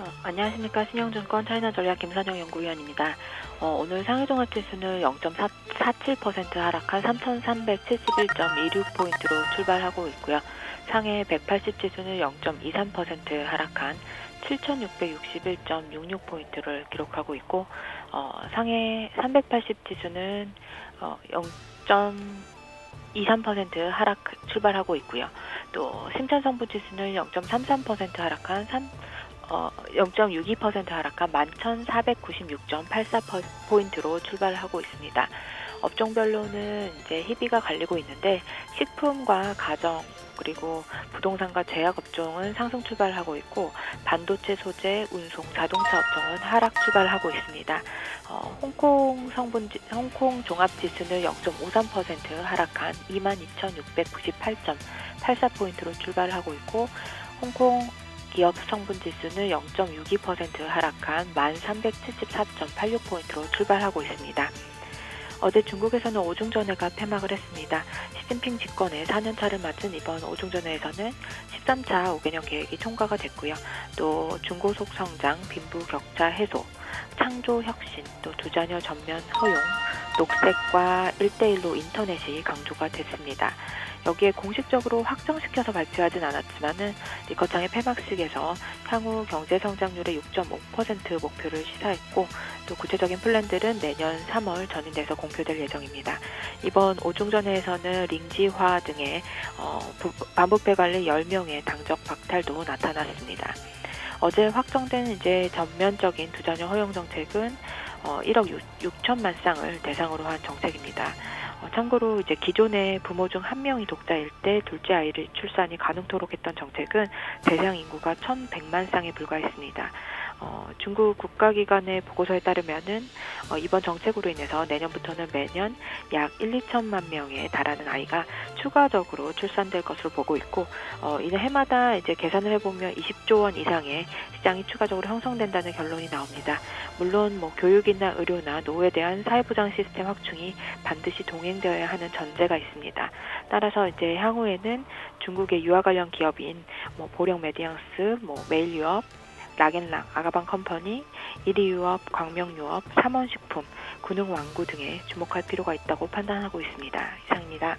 어, 안녕하십니까. 신영증권 차이나 전략 김선영 연구위원입니다. 어, 오늘 상해종합 지수는 0.47% 하락한 3,371.26포인트로 출발하고 있고요. 상해 180 지수는 0.23% 하락한 7,661.66포인트를 기록하고 있고 어, 상해 380 지수는 어, 0.23% 하락 출발하고 있고요. 또 심찬성분 지수는 0.33% 하락한 3 어, 0.62% 하락한 11,496.84포인트로 출발하고 있습니다. 업종별로는 이제 희비가 갈리고 있는데 식품과 가정 그리고 부동산과 제약 업종은 상승 출발하고 있고 반도체 소재, 운송, 자동차 업종은 하락 출발하고 있습니다. 어, 홍콩 성분 홍콩 종합 지수는 0.53% 하락한 22,698.84포인트로 출발하고 있고 홍콩 기업 성분 지수는 0.62% 하락한 1374.86포인트로 출발하고 있습니다. 어제 중국에서는 오중전회가 폐막을 했습니다. 시진핑 집권의 4년차를 맞은 이번 오중전회에서는 13차 5개년 계획이 통과가 됐고요. 또 중고속 성장, 빈부 격차 해소, 창조 혁신, 또 두 자녀 전면 허용, 녹색과 1대1로 인터넷이 강조가 됐습니다. 여기에 공식적으로 확정시켜서 발표하진 않았지만은 리커창의 폐막식에서 향후 경제 성장률의 6.5% 목표를 시사했고 또 구체적인 플랜들은 내년 3월 전인돼서 공표될 예정입니다. 이번 오중전회에서는 링지화 등의 어, 반부패 관리 10명의 당적 박탈도 나타났습니다. 어제 확정된 이제 전면적인 두자녀 허용 정책은 어, 1억 6, 천만 쌍을 대상으로 한 정책입니다. 어, 참고로 이제 기존의 부모 중 한 명이 독자일 때 둘째 아이를 출산이 가능토록 했던 정책은 대상 인구가 1,100만 쌍에 불과했습니다. 어, 중국 국가기관의 보고서에 따르면은 어, 이번 정책으로 인해서 내년부터는 매년 약 1, 2천만 명에 달하는 아이가 추가적으로 출산될 것으로 보고 있고 어, 이는 해마다 이제 계산을 해보면 20조 원 이상의 시장이 추가적으로 형성된다는 결론이 나옵니다. 물론 뭐 교육이나 의료나 노후에 대한 사회보장 시스템 확충이 반드시 동행되어야 하는 전제가 있습니다. 따라서 이제 향후에는 중국의 유아 관련 기업인 뭐 보령 메디앙스, 뭐 메일유업, 락앤락, 아가방 컴퍼니, 이리유업, 광명유업, 삼원식품, 군흥왕구 등에 주목할 필요가 있다고 판단하고 있습니다. 이상입니다.